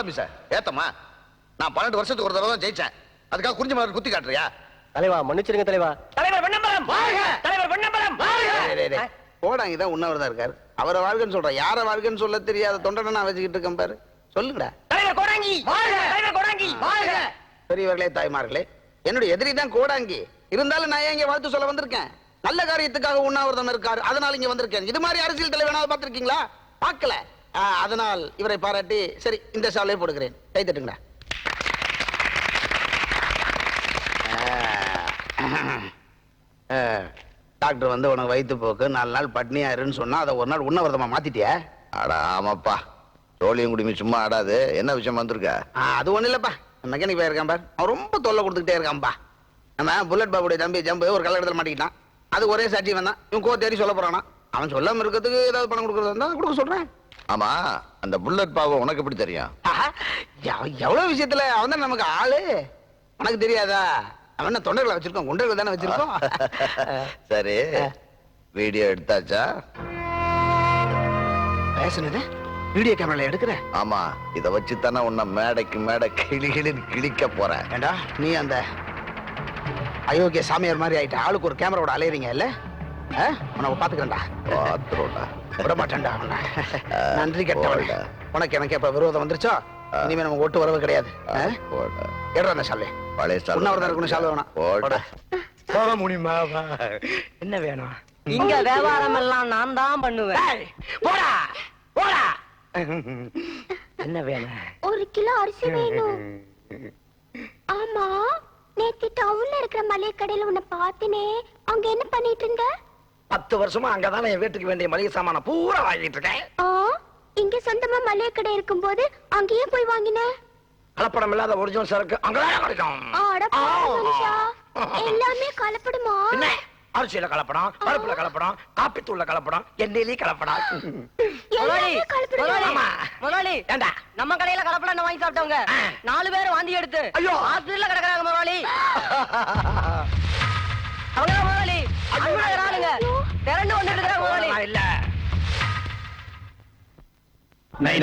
ஆரம்பிச்ச ஏத்தம்மா நான் பன்னெண்டு வருஷத்துக்கு ஒரு தடவை தான் ஜெயிச்சேன். அதுக்காக குறிஞ்சி மலர் குத்தி காட்டுறியா? தலைவா மன்னிச்சிருங்க தலைவா. தலைவர் பொன்னம்பலம் தலைவர் டேய். கோடாங்கி தான் உண்ணவர் தான் இருக்காரு. அவரை வாழ்க்கைன்னு சொல்றேன். யாரை வாழ்க்கைன்னு சொல்ல தெரியாத தொண்டனை நான் வச்சுக்கிட்டு இருக்கேன் பாரு. சொல்லுங்கடா. தலைவர் கோடாங்கி! தலைவர் கோடாங்கி! பெரியவர்களே தாய்மார்களே என்னுடைய எதிரி தான் கோடாங்கி. இருந்தாலும் நான் ஏன் இங்க வாழ்த்து சொல்ல வந்திருக்கேன்? நல்ல காரியத்துக்காக உண்ணாவிரதம் இருக்காரு. அதனால இங்க வந்திருக்கேன். இது மாதிரி அரசியல் தலைவனாவது பார்த்திருக்கீங்களா? பார்க்கல. ஆ, அதனால் இவரை பாராட்டி சரி இந்த சாலையை போடுகிறேன். கை தட்டுங்கடா. ஆ, டாக்டர் வந்து உனக்கு வயிற்று போக்கு நாலு நாள் பட்னியா இருன்னு சொன்னா அதை ஒரு நாள் உண்ணவிரதமா மாத்திட்டியா? அடா ஆமாப்பா. சோழியம் குடிமி சும்மா ஆடாது. என்ன விஷயம் வந்திருக்க? அது ஒண்ணு இல்லப்பா. மெக்கானிக் பையன் இருக்கான் பார். அவன் ரொம்ப தொல்லை கொடுத்துக்கிட்டே இருக்கான்பா நம்ம புல்லட் பாபுடைய தம்பி ஜம்பு ஒரு கல்லடத்தில் மாட்டிக்கிட்டான். அது ஒரே சாட்சி வந்தான் இவன் கோ தேடி சொல்ல போறானா. அவன் சொல்லாம இருக்கிறதுக்கு ஏதாவது பணம் கொடுக்கறதா இருந்தா கொடுக்க சொல்றேன். ஆமா அந்த புல்லட் பாவம் உனக்கு எப்படி தெரியும்? எவ்வளவு விஷயத்துல அவன் தான் நமக்கு ஆளு? உனக்கு தெரியாதா? அவன் தொண்டர்களை வச்சிருக்கோம் குண்டர்கள் தானே வச்சிருக்கோம்? சரி வீடியோ எடுத்தாச்சா? பேசுனது? வீடியோ கேமரால எடுக்கிற? ஆமா இத வச்சு தானே உன்னை மேடைக்கு மேடை கிளி கிளின்னு கிழிக்க போறேன். ஏண்டா நீ அந்த அயோக்கிய சாமியார் மாதிரி ஆயிட்ட ஆளுக்கு ஒரு கேமராவோட அலையறீங்க இல்ல? உன்னை பாத்துக்கிறேன்டா. பாத்துருவோம்டா. விட மாட்டேன்டா அவனை. நன்றி கெட்டவன். போடா. உனக்கு எனக்கு எப்ப விரோதம் வந்துருச்சோ? இனிமே நம்ம ஒட்டு வரவு கிடையாது. எடுறா அந்த சாலை பழைய சாலை. உண்ணாவிரதம் இருக்கணும் சாலை வேணாம். போடா. போக முடியுமா? என்ன வேணும்? இங்க வியாபாரம் எல்லாம் நான் தான் பண்ணுவேன். போடா. போடா. என்ன வேணும்? ஒரு கிலோ அரிசி வேணும். ஆமா நேத்து டவுன்ல இருக்கிற மளிகை கடையில உன்னை பார்த்தனே. அங்க என்ன பண்ணிட்டு இருந்த? பத்து வருஷமா அங்கதானே என் வீட்டுக்கு வேண்டிய மளிகை சாமான பூரா வாங்கிட்டு இருக்கேன். ஆ இங்க சொந்தமா மளிகை கடை இருக்கும்போது அங்கேயே போய் வாங்கின. கலப்படம் இல்லாத ஒரிஜினல் சரக்கு அங்கதான் கிடைக்கும். எல்லாமே கலப்படுமா? என்ன? அரிசியில கலப்படம் பருப்புல கலப்படம் காப்பி தூள்ல கலப்படம் எண்ணெயிலே கலப்படம். முதலாளி ஏண்டா? நம்ம கடையில கலப்படம் வாங்கி சாப்பிட்டவங்க? நாலு பேர் வாந்தி எடுத்து ஐயோ. ஹாஸ்பிடல்ல கிடக்குறாங்க முதலாளி. அவங்க முதலாளி. அங்க ஆளுங்க. திரண்டு வந்துட்டு முதலாளி நான். இல்ல ஹாய்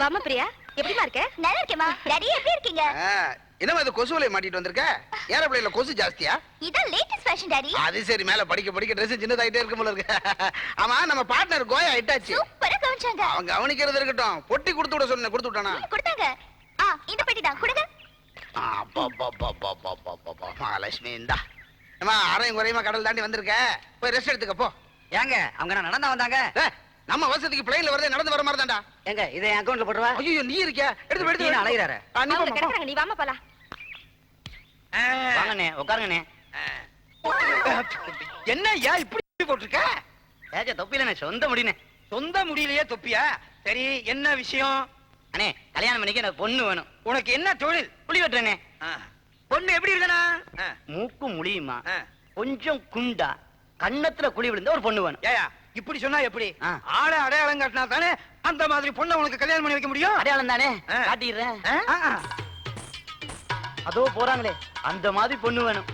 வாமா பிரியா. எப்படிமா இருக்க? நல்லா இருக்கேம்மா. டாடி எப்படி இருக்கீங்க? ஆ, என்னம்மா இது கொசு வலையை மாட்டிட்டு வந்திருக்க? ஏரோப்ளேன்ல கொசு ஜாஸ்தியா? இதான் லேட்டஸ்ட் ஃபேஷன் டாடி. அது சரி மேல படிக்க படிக்க ட்ரெஸ் சின்னதாயிட்டே இருக்கும் போல இருக்கு. ஆமா நம்ம பார்ட்னர் கோயா ஹிட்டாச்சு சூப்பரா கவனிச்சாங்க. அவன் கவனிக்கிறது இருக்கட்டும். பொட்டி கொடுத்து விட சொன்ன கொடுத்து விட்டானா? கொடுத்தாங்க. ஆ இந்த பெட்டி தான். கொடுங்க. மகாலட்சுமி இந்தா. அம்மா அரையும் குறையுமா கடல் தாண்டி வந்திருக்க? போய் ரெஸ்ட் எடுத்துக்க போ. ஏங்க அவங்க நான் நடந்தா வந்தாங்க? நம்ம வசதிக்கு பிளைன்ல வரதே நடந்து வர மாதிரி தான்டா. எங்க இதை என் அக்கௌண்ட்ல போட்டுருவா ஐயோ நீ இருக்கியா? எடுத்து எடுத்து நீ போய். அலையிறாரு. நீ வாமா போலாம். வாங்கண்ணே உட்காருங்கண்ணே. என்ன ஏன் இப்படி போட்டிருக்க? ஏஜா தொப்பிலண்ணே சொந்த முடினே சொந்த முடியலையே தொப்பியா? சரி என்ன விஷயம்? அண்ணே கல்யாணம் பண்ணிக்க எனக்கு பொண்ணு வேணும். உனக்கு என்ன தொழில்? புளி வெட்டுறேனே. பொண்ணு எப்படி இருக்கனா மூக்கு முடியுமா. கொஞ்சம் குண்டா கண்ணத்துல குழி விழுந்த ஒரு பொண்ணு வேணும். ஏயா இப்படி சொன்னா எப்படி. ஆள அடையாளம் காட்டினா தானே அந்த மாதிரி பொண்ணை உனக்கு கல்யாணம் பண்ணி வைக்க முடியும்? அடையாளம் தானே. காட்டிடுறேன். அதோ போறாங்களே. அந்த மாதிரி பொண்ணு வேணும்.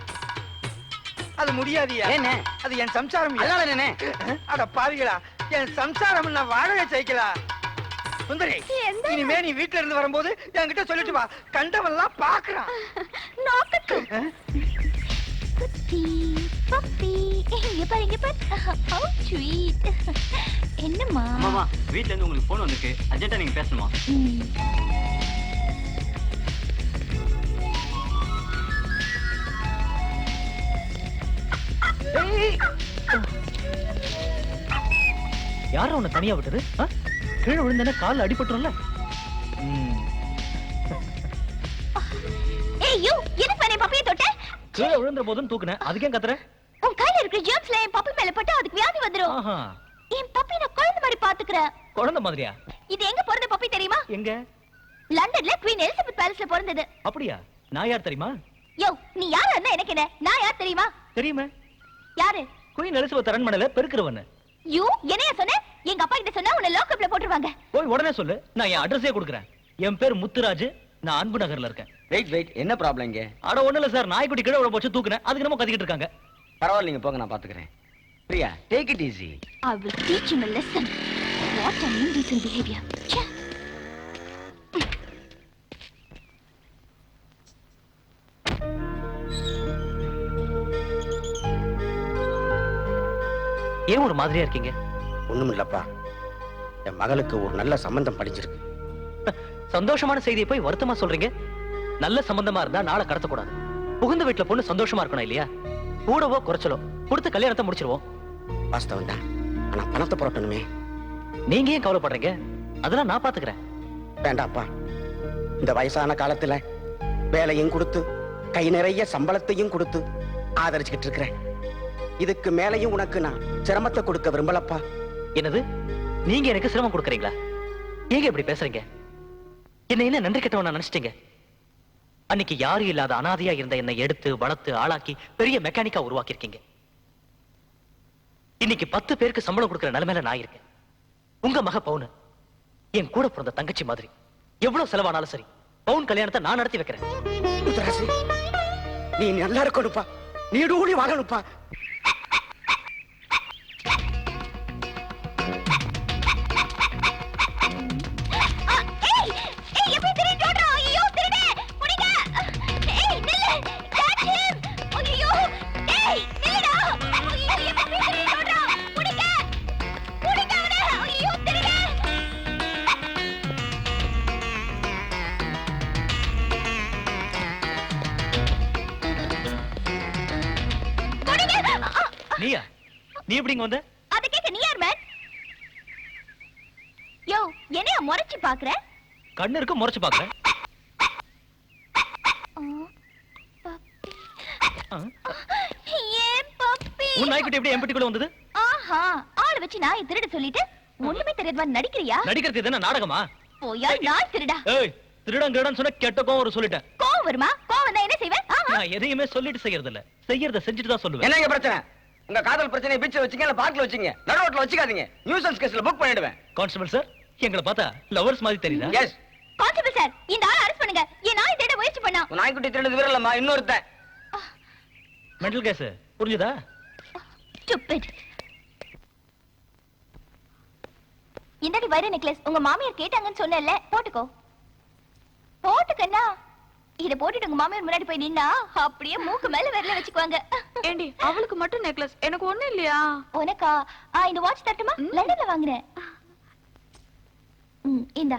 அது முடியாதியா? ஏண்ணே அது என் சம்சாரம் இல்ல. அதனால என்னண்ணே அட பாவிகளா என் சம்சாரம் நான் வாழவே ஜெயிக்கலாம் சுந்தரி இனிமே நீ வீட்ல இருந்து வரும்போது என்கிட்ட சொல்லிட்டு வா. கண்டவெல்லாம் பாக்குறான் பப்பி இங்க பாரு இங்க பாரு. ஹவ் ஸ்வீட் என்னம்மா? மாமா வீட்ல இருந்து உங்களுக்கு போன் வந்திருக்கு. அர்ஜென்ட்டா நீங்க பேசணுமா. யாரும் உன்னை தனியா விட்டது? கீழே விழுந்தன கால் அடிபட்டுரும்ல? ஏய் யூ எதுக்கு பண்ணி பப்பியை தொட்ட? கீழே விழுந்த போதும் தூக்குனேன். அதுக்கே கத்துற உன் கையில இருக்கிற ஜெர்ம்ஸ்ல என் பப்பி மேல பட்டு அதுக்கு வியாதி வந்துரும். ஆஹா. என் பப்பி நான் குழந்தை மாதிரி பாத்துக்கிறேன் குழந்தை மாதிரியா? இது எங்க பிறந்த பப்பி தெரியுமா? எங்க? லண்டன்ல குவீன் எலிசபெத் பேலஸ்ல பிறந்தது. அப்படியா? நான் யார் தெரியுமா? யோ நீ யாரா இருந்தா எனக்கு என்ன? நான் யார் தெரியுமா? தெரியுமே. யாரு? குயின் எலிசபெத் அரண்மனையில பெருக்கிறவன் யூ என்னைய சொன்ன? எங்க அப்பா கிட்ட சொன்னா உன்னை லாக்அப்ல போட்டுருவாங்க. போய் உடனே சொல்லு. நான் என் அட்ரஸே கொடுக்குறேன். என் பேர் முத்துராஜ். நான் அன்பு நகர்ல இருக்கேன். வெயிட் வெயிட் என்ன ப்ராப்ளம் இங்க? அட ஒண்ணு இல்ல சார். நாய்க்குட்டி கீழே விட போச்சு தூக்குனேன். அதுக்கு நம்ம கத்திக்கிட்டு இருக்காங்க. பரவாயில்லைங்க போங்க. நான் பாத்துக்கிறேன். Priya take it easy I will teach him a lesson. What an indecent behavior. ச்சே. ஏன் ஒரு மாதிரியா இருக்கீங்க? ஒண்ணும் இல்லப்பா என் மகளுக்கு ஒரு நல்ல சம்பந்தம் படிச்சிருக்கு. சந்தோஷமான செய்தியை போய் வருத்தமா சொல்றீங்க? நல்ல சம்பந்தமா இருந்தா நாளை கடத்தக்கூடாது. புகுந்த வீட்டுல பொண்ணு சந்தோஷமா இருக்கணும் இல்லையா? கூடவோ குறைச்சலோ கொடுத்து கல்யாணத்தை முடிச்சிருவோம். வாஸ்தவம் தான். ஆனா பணத்தை புரட்டணுமே நீங்க ஏன் கவலைப்படுறீங்க? அதெல்லாம் நான் பாத்துக்கிறேன். வேண்டாப்பா. இந்த வயசான காலத்துல வேலையும் கொடுத்து கை நிறைய சம்பளத்தையும் கொடுத்து ஆதரிச்சுக்கிட்டு இருக்கிறேன். இதுக்கு மேலையும் உனக்கு நான் சிரமத்தை கொடுக்க விரும்பலப்பா. என்னது? நீங்க எனக்கு சிரமம் கொடுக்குறீங்களா? ஏங்க இப்படி பேசுறீங்க? என்ன என்ன நன்றி கெட்டவனா நினைச்சிட்டீங்க? அன்னைக்கு யாரும் இல்லாத அனாதையா இருந்த என்னை எடுத்து வளர்த்து ஆளாக்கி பெரிய மெக்கானிக்கா உருவாக்கியிருக்கீங்க. இன்னைக்கு பத்து பேருக்கு சம்பளம் கொடுக்கிற நிலைமையில நான் இருக்கேன். உங்க மக பவுனு என் கூட பிறந்த தங்கச்சி மாதிரி. எவ்வளவு செலவானாலும் சரி பவுன் கல்யாணத்தை நான் நடத்தி வைக்கிறேன். நீ நல்லா இருக்கணுப்பா நீடூழி வாழணும்ப்பா எப்படிங்க வந்த? அதை கேட்க நீ யார் மேன் யோ என்னைய முறைச்சு பாக்குற கண்ணு இருக்கு முறைச்சு பாக்குறேன் ஆ. ஏன் பப்பி? உன் நாய்க்குட்டி எப்படி எம்பட்டிக்குள்ள வந்தது? ஆஹா ஆளை வச்சு நாய் திருட சொல்லிட்டு ஒண்ணுமே தெரியாத நடிக்கிறியா? நடிக்கிறது என்ன நாடகமா? போயா நாய் திருடா. ஏய் திருடன் திருடன் சொன்ன கெட்ட கோவம் ஒரு சொல்லிட்டேன். கோவம் வருமா? கோவம் என்ன செய்வேன்? ஆஹா. நான் எதையுமே சொல்லிட்டு செய்யறது இல்ல செய்யறத செஞ்சுட்டு தான் சொல்லுவேன். என்னங்க பிரச்சனை? உங்க காதல் பிரச்சனையை பீச்சில் வச்சுங்க இல்ல பார்க்ல வச்சுங்க. நடுவோட்ல வச்சுக்காதீங்க. நியூசன்ஸ் கேஸ்ல புக் பண்ணிடுவேன். கான்ஸ்டபிள் சார் எங்களை பார்த்தா லவர்ஸ் மாதிரி தெரியுதா? எஸ் கான்ஸ்டபிள் சார் இந்த ஆளை அரெஸ்ட் பண்ணுங்க. என் நாய் திருட முயற்சி பண்ணா. நாய்க்குட்டி திருடுது வீரலம்மா இன்னொருத்தன். மெண்டல் கேஸ் புரிஞ்சுதா? ஸ்டூபிட் இந்தாடி வைர நெக்லஸ் உங்க மாமியார் கேட்டாங்கன்னு சொன்னேன்ல போட்டுக்கோ. போட்டுக்கண்ணா இத போட்டுட்டு உங்க மாமியார் முன்னாடி போய் நின்னா அப்படியே மூக்கு மேல விரல வச்சுக்குவாங்க. ஏண்டி அவளுக்கு மட்டும் நெக்லஸ் எனக்கு ஒண்ணு இல்லையா? உனக்கா? ஆ இந்த வாட்ச் தட்டுமா லண்டன்ல வாங்குறேன். ம் இந்தா.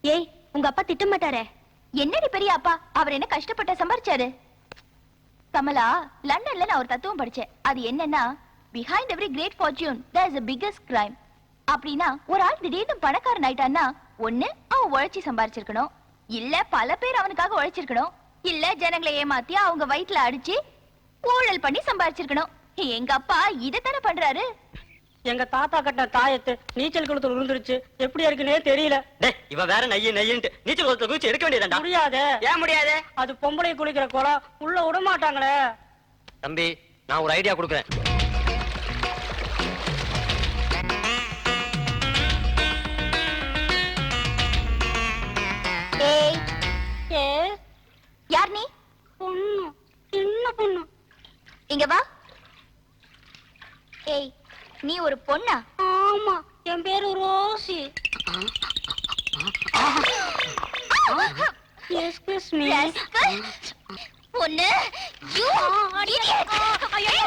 ஏய் உங்க அப்பா திட்ட மாட்டாரே. என்னடி பெரிய அப்பா? அவர் என்ன கஷ்டப்பட்ட சம்பாரிச்சாரு? கமலா லண்டன்ல நான் ஒரு தத்துவம் படிச்சேன். அது என்னன்னா behind every great fortune there is a biggest crime. அப்படின்னா ஒரு ஆள் திடீர்னு பணக்காரன் ஆயிட்டான்னா ஒண்ணு அவன் உழைச்சி சம்பாரிச்சிருக்கணும். இல்ல பல பேர் அவனுக்காக உழைச்சிருக்கணும். இல்ல ஜனங்களை ஏமாத்தி அவங்க வயித்துல அடிச்சு ஊழல் பண்ணி சம்பாரிச்சிருக்கணும். எங்க அப்பா இதைத்தானே பண்றாரு? எங்க தாத்தா கட்ட தாயத்து நீச்சல் குளத்துல விழுந்துருச்சு எப்படி இருக்குன்னே தெரியல. டேய் இவ வேற நைய நையன்ட்டு நீச்சல் குளத்துல குதிச்சு எடுக்க வேண்டியதாண்டா முடியாதே. ஏன் முடியாது? அது பொம்பளை குளிக்கிற குளம். உள்ள விட மாட்டாங்களே தம்பி நான் ஒரு ஐடியா கொடுக்குறேன். சின்ன பொண்ணு இங்க வா ஏய் நீ ஒரு பொண்ணா ஆமா என் பேரு ரோசி எஸ்கியூஸ் மீ. பொண்ணு. ஐயோ,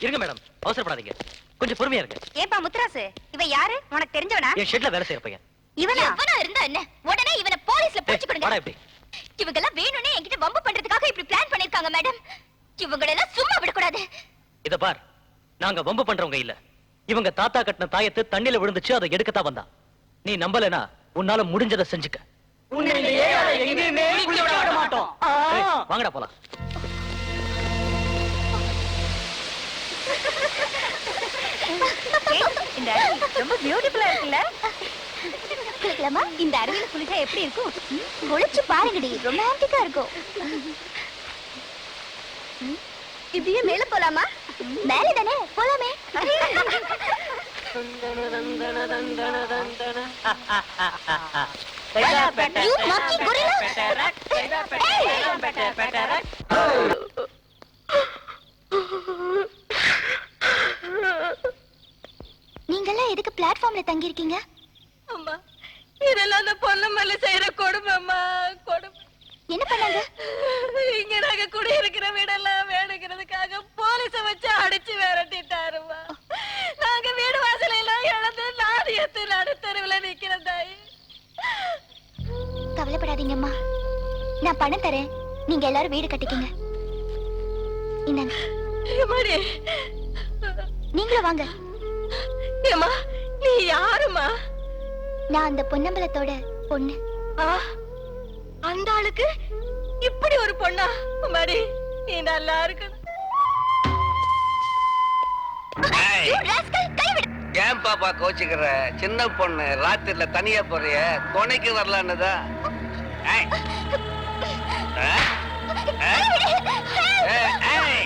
இருங்க மேடம் அவசரப்படாதீங்க கொஞ்சம் பொறுமையா இருங்க ஏப்பா முத்துராசு இவன் யாரு உனக்கு தெரிஞ்சவனா என் ஷெட்ல வேலை செய்யற பையன் இவனா? எவனா இருந்தா என்ன? உடனே இவனை போலீஸ்ல புடிச்சு வாடா கொடுங்க இப்படி. இவங்க எல்லாம் வேணும்னே என்கிட்ட வம்பு பண்றதுக்காக இப்படி பிளான் பண்ணிருக்காங்க மேடம் இவங்களை எல்லாம் சும்மா விடக்கூடாது. இத பார். நாங்க வம்பு பண்றவங்க இல்ல. இவங்க தாத்தா கட்டின தாயத்து தண்ணில விழுந்துச்சு அதை எடுக்கத்தான் வந்தான் நீ நம்பலனா உன்னால முடிஞ்சதை செஞ்சுக்க. விட வாங்கடா போலாம். இந்த ரொம்ப பியூட்டிஃபுல்லா இருக்குல்ல? குளிக்கலாமா? இந்த அருவியில குளிச்சா எப்படி இருக்கும்? குளிச்சு பாருங்கடி. ரொமான்டிக்கா இருக்கும். இப்படியே மேல போலாமா? மேலே தானே? போலாமே. You நீங்கெல்லாம் எதுக்கு பிளாட்ஃபார்ம்ல தங்கியிருக்கீங்க? இதெல்லாம் அந்த பொண்ணு மேல செய்யற கொடுமைம்மா கொடுமை. என்ன பண்ணாங்க? இங்க நாங்க குடியிருக்கிற வீடெல்லாம் வேணுங்கிறதுக்காக போலீஸ வச்சு அடிச்சு விரட்டிட்டாருமா நாங்க வீடு வாசல எல்லாம் இழந்து நாதியத்து நடுத்தருவுல நிக்கிற தாயி. கவலைப்படாதீங்கம்மா. நான் பணம் தரேன். நீங்க எல்லாரும் வீடு கட்டிக்கங்க. இந்தாங்க. நீங்களும் வாங்க. ஏமா நீ நான் அந்த பொன்னம்பலத்தோட பொண்ணு. ஆ, அந்த ஆளுக்கு இப்படி ஒரு பொண்ணா? மாடி நீ நல்லா இருக்கணும். ஏன் பாப்பா கோச்சுக்கிற? சின்ன பொண்ணு ராத்திரில தனியா போறிய துணைக்கு வரலான்னுதா? ஏய். ஆ? ஆ? ஏய், ஏய்.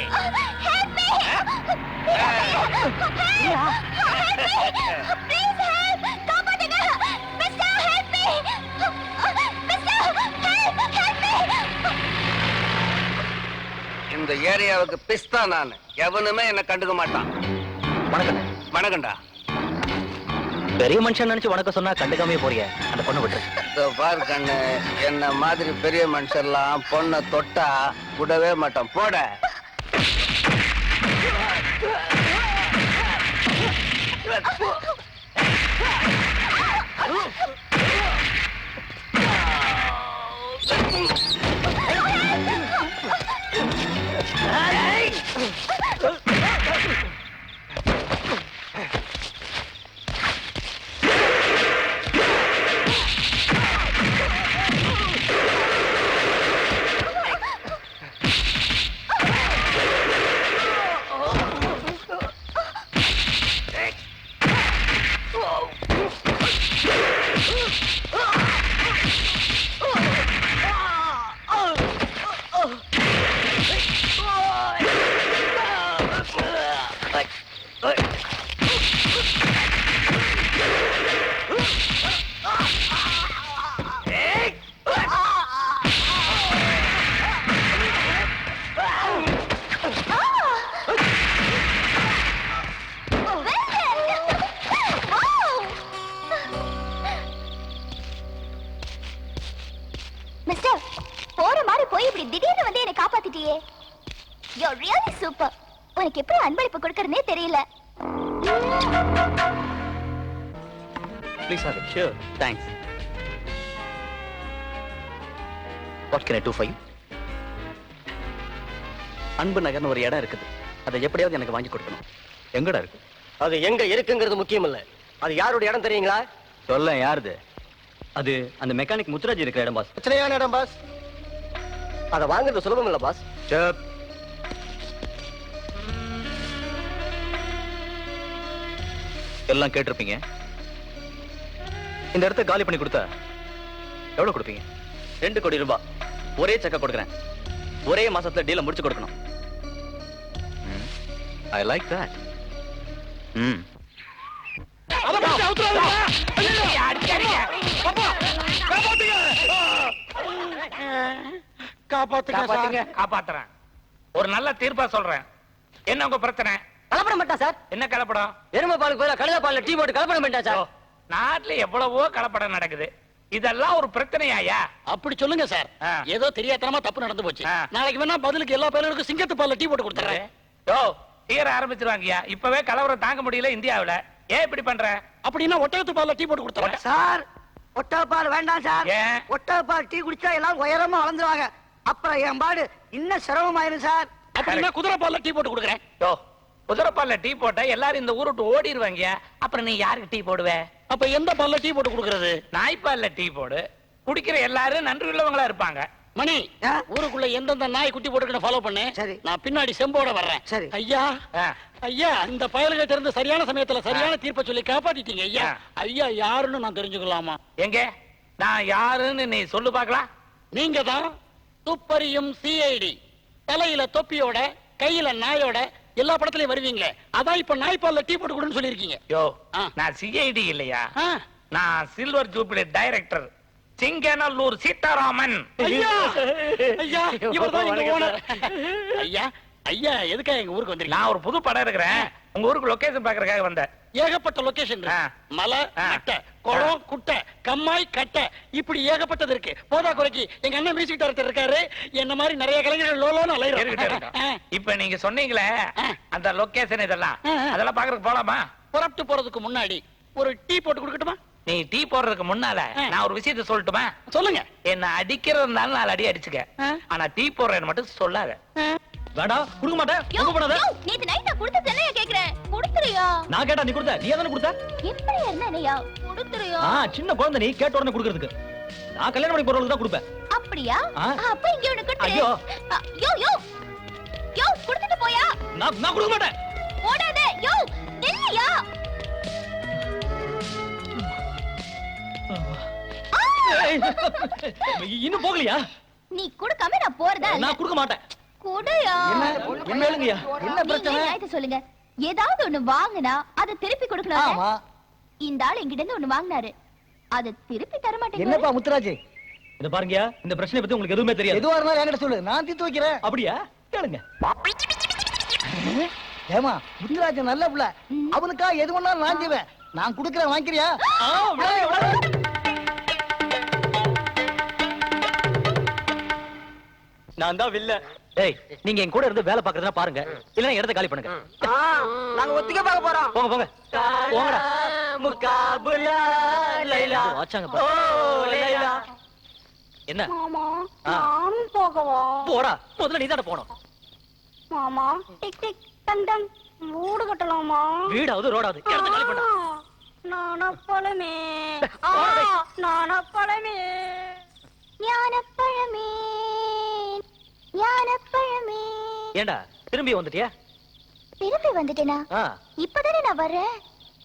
Help me! Please. இந்த ஏரியாவுக்கு பிஸ்தா நான். எவனுமே என்ன கண்டுக்க மாட்டான். வணக்கம் வணக்கம்டா. பெரிய மனுஷன் நினைச்சு வணக்கம் சொன்னா கண்டுக்காமே போறிய. அந்த பொண்ணை விட்டு பாரு கண்ணு என்ன மாதிரி பெரிய மனுஷர்லாம் பொண்ணை தொட்டா விடவே மாட்டான். போட. Mister thanks what can I do five Anbu நகர்னு ஒரு இடம் இருக்குது. அதை எப்படியாவது எனக்கு வாங்கி கொடுக்கணும். எங்கடா இருக்கு? அது எங்க இருக்குங்கிறது முக்கியம் இல்ல அது யாருடைய இடம் தெரியுங்களா? சொல்ல யாருது? அது அந்த மெக்கானிக் முத்துராஜ் இருக்கிற இடம் பாஸ் பிரச்சனையான இடம் பாஸ் அத வாங்குறது சுலபம் இல்ல பாஸ் எல்லாம் கேட்டிருப்பீங்க. இந்த இடத்த காலி பண்ணி கொடுத்தா எவ்வளவு கொடுப்பீங்க? ரெண்டு கோடி ரூபாய் ஒரே செக்க கொடுக்குறேன். ஒரே மாசத்துல டீல முடிச்சு கொடுக்கணும். ஐ லைக் தட் ம். காப்பாத்துறேன். ஒரு நல்ல தீர்ப்பா சொல்றேன். என்ன உங்க பிரச்சனை? கலப்படம் பண்ணிட்டா சார். என்ன கலப்படம்? எருமை பாலுக்கு பதிலா கழுத பால்ல டீ போட்டு கலப்படம் பண்ணிட்டா சார். நாட்டுல எவ்வளவோ கலப்படம் நடக்குது. இதெல்லாம் ஒரு பிரச்சனையாயா அப்படி சொல்லுங்க சார். ஏதோ தெரியாதனமா தப்பு நடந்து போச்சு. நாளைக்கு வேணா பதிலுக்கு எல்லா பேருக்கும் சிங்கத்து பால்ல டீ போட்டு கொடுத்துறேன். யோ தீர ஆரம்பிச்சிருவாங்கயா இப்பவே கலவரம் தாங்க முடியல இந்தியாவுல. ஏன் இப்படி பண்ற? அப்படின்னா ஒட்டகத்து பால்ல டீ போட்டு கொடுத்துறேன். சார் ஒட்டகப்பால் வேண்டாம் சார். ஏன்? ஒட்டகப்பால் டீ குடிச்சா எல்லாம் உயரமா வளர்ந்துருவாங்க. அப்புறம் என் பாடு இன்னும் சிரமமாயிரும் சார். அப்படின்னா குதிரை பால்ல டீ போட்டு கொடுக்குறேன். யோ குதிரைப்பால்ல டீ போட்டா எல்லாரும் இந்த ஊரு விட்டு ஓடிடுவாங்க அப்புறம் நீ யாருக்கு டீ போடுவ? அப்ப எந்த பால்ல டீ போட்டு கொடுக்கறது? நாய்ப்பால்ல டீ போடு. குடிக்கிற எல்லாரும் நன்றி உள்ளவங்களா இருப்பாங்க. மணி? ஊருக்குள்ள எந்தெந்த நாய் குட்டி போட்டுக்கணும் ஃபாலோ பண்ணு. சரி. நான் பின்னாடி செம்போட வர்றேன். சரி. ஐயா. ஐயா இந்த பயல்கிட்ட இருந்து சரியான சமயத்துல சரியான தீர்ப்பை சொல்லி காப்பாத்திட்டீங்க ஐயா. ஐயா யாருன்னு நான் தெரிஞ்சுக்கலாமா? எங்க? நான் யாருன்னு நீ சொல்லு பார்க்கலாம். நீங்க தான் துப்பறியும் சிஐடி தலையில தொப்பியோட கையில நாயோட எல்லா படத்துலயும் வருவீங்களே. அதான் இப்ப நாய்ப்பால்ல டீ போட்டு கொடுன்னு சொல்லிருக்கீங்க யோ. நான் சிஐடி இல்லையா. நான் silver jubilee director Singanallur Seetharaman. ஐயா! ஐயா! இவர்தான் எங்க வணக்கம். ஓனர். ஐயா ஐயா எதுக்காக எங்க ஊருக்கு வந்திருக்கீங்க? நான் ஒரு புது படம் இருக்கிறேன் உங்க ஊருக்கு லொகேஷன் பாக்குறதுக்காக வந்தேன் ஏகப்பட்ட லொகேஷன். மலை. மட்டை குளம் குட்டை கம்மாய் கட்டை. இப்படி ஏகப்பட்டது இருக்கு. போதா குறைக்கு எங்க அண்ணன் மியூசிக் டைரக்டர் இருக்காரு. என்ன மாதிரி நிறைய கலைஞர்கள் லோலோன்னு இருக்கட்டும். இப்ப நீங்க சொன்னீங்களே அந்த லொகேஷன் இதெல்லாம். அதெல்லாம் பாக்குறதுக்கு போலாமா? புறப்பட்டு போறதுக்கு முன்னாடி ஒரு டீ போட்டு கொடுக்கட்டுமா? நீ டீ போடுறதுக்கு முன்னால. நான் ஒரு விஷயத்த சொல்லட்டுமா? சொல்லுங்க. என்ன அடிக்கிறதுனால நாலு அடி அடிச்சுக்க. ஆனா டீ போடுறேன்னு மட்டும் சொல்லாத. வேண்டாம் கொடுக்க மாட்டேன் கொடுக்க கூடாது யோ, நேத்து நைட் நான் கொடுத்த என்னையா கேக்குறேன்? கொடுத்துறியா நான் கேட்டா நீ கொடுத்த? நீ தானே கொடுத்த? எப்படி என்னையா? கொடுத்துறியா ஆ சின்ன குழந்தை நீ கேட்ட உடனே கொடுக்கறதுக்கு. நான் கல்யாணம் பண்ணி போறவங்களுக்கு தான் கொடுப்பேன். அப்படியா. அப்ப இங்க ஒண்ணு கொடுத்துரு ஐயோ. யோ யோ. யோ கொடுத்துட்டு போயா? நான் நான் கொடுக்க மாட்டேன். ஓடாத யோ இல்லையா இன்னும் போகலையா? நீ கொடுக்காம நான் போறதா? நான் கொடுக்க மாட்டேன். என்ன? சொல்லுங்க? ஏதாவது ஒண்ணு வாங்குனா அதை திருப்பி கொடுக்கணும் ஆமா. இந்த ஆள் என்கிட்ட இருந்து ஒண்ணு வாங்கினாரு. அதை திருப்பி தர மாட்டேங்க என்னப்பா முத்துராஜ்? இத பாருங்கயா இந்த பிரச்சனை பத்தி உங்களுக்கு எதுவுமே தெரியாது. எதுவா இருந்தாலும் என்கிட்ட சொல்லு. நான் தீர்த்து வைக்கிறேன். அப்படியா? கேளுங்க. ஏமா முத்துராஜ் நல்ல புள்ள. அவனுக்கா எது வேணாலும் நான் செய்வேன். நான் குடுக்கறேன் வாங்கிக்கிறியா. நான் தான் வில்ல ஏய் நீங்க என் கூட இருந்து வேலை பாக்குறதுனா பாருங்க. இல்லனா இடத்த காலி பண்ணுங்க. நாங்க ஒத்திக்க பார்க்க போறோம். போங்க போங்க. போங்கடா. முகாபுலா லைலா. வாச்சாங்க லைலா. என்ன. நானும் போகவா? போடா. முதல்ல நீ போகணும். மாமா டிக் டிக் டங் வீடு கட்டலாமா? வீடாவது ரோடாவது. இடத்த காலி பண்ணு. நானப்பழமே. நானப்பழமே. ஞானப்பழமே. ஞானப்பழமே. ஏண்டா திரும்பி வந்துட்டியா? திருப்பி வந்துட்டேனா? ஆ. இப்பதானே நான் வர்றேன்.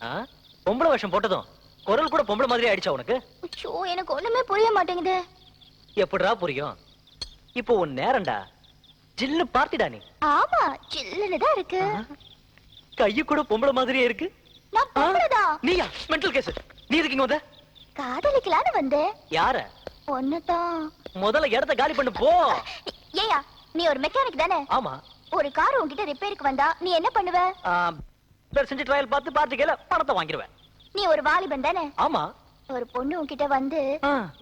ஆ? பொம்பளை வேஷம் போட்டதும் குரல் கூட பொம்பளை மாதிரி ஆயிடுச்சா உனக்கு? ஐயோ எனக்கு ஒண்ணுமே புரிய மாட்டேங்குது. எப்படிடா புரியும்? இப்போ உன் நேரம்டா. ஜில்லு பார்த்திடா நீ. ஆமா சில்லுன்னு தான் இருக்கு. கையு கூட பொம்பளை மாதிரியே இருக்கு. நான் பொம்பளைதான் நீயா? மென்டல் கேஸ் நீ எதுக்கு இங்க வந்த? காதலிக்கலான்னு வந்தேன். யார? ஒண்ணுதான். முதல்ல இடத்த காலி பண்ணு போ. ஏயா நீ ஒரு மெக்கானிக் தானே? ஆமா. ஒரு கார் உன்கிட்ட ரிப்பேருக்கு வந்தா நீ என்ன பண்ணுவ? பேர் செஞ்சு ட்ரையல் பார்த்து பார்ட்டிக்கல பணத்தை வாங்கிடுவேன் நீ ஒரு வாலிபன் தானே? ஆமா. ஒரு பொண்ணு உன்கிட்ட வந்து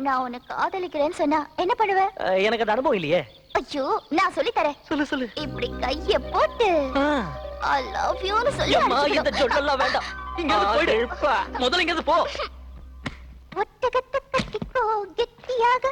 நான் உன்னை காதலிக்கிறேன்னு சொன்னா என்ன பண்ணுவ? எனக்கு அந்த அனுபவம் இல்லையே. ஐயோ நான் சொல்லி தரேன். சொல்லு சொல்லு. இப்படி கைய போட்டு ஐ லவ் யூன்னு சொல்லி ஏம்மா, இந்த. சொல்லலாம் வேண்டாம். இங்க இருந்து போயிடு முதல்ல இங்க இருந்து போ. ஒட்டகத்தை கட்டிக்கோ கெட்டியாக.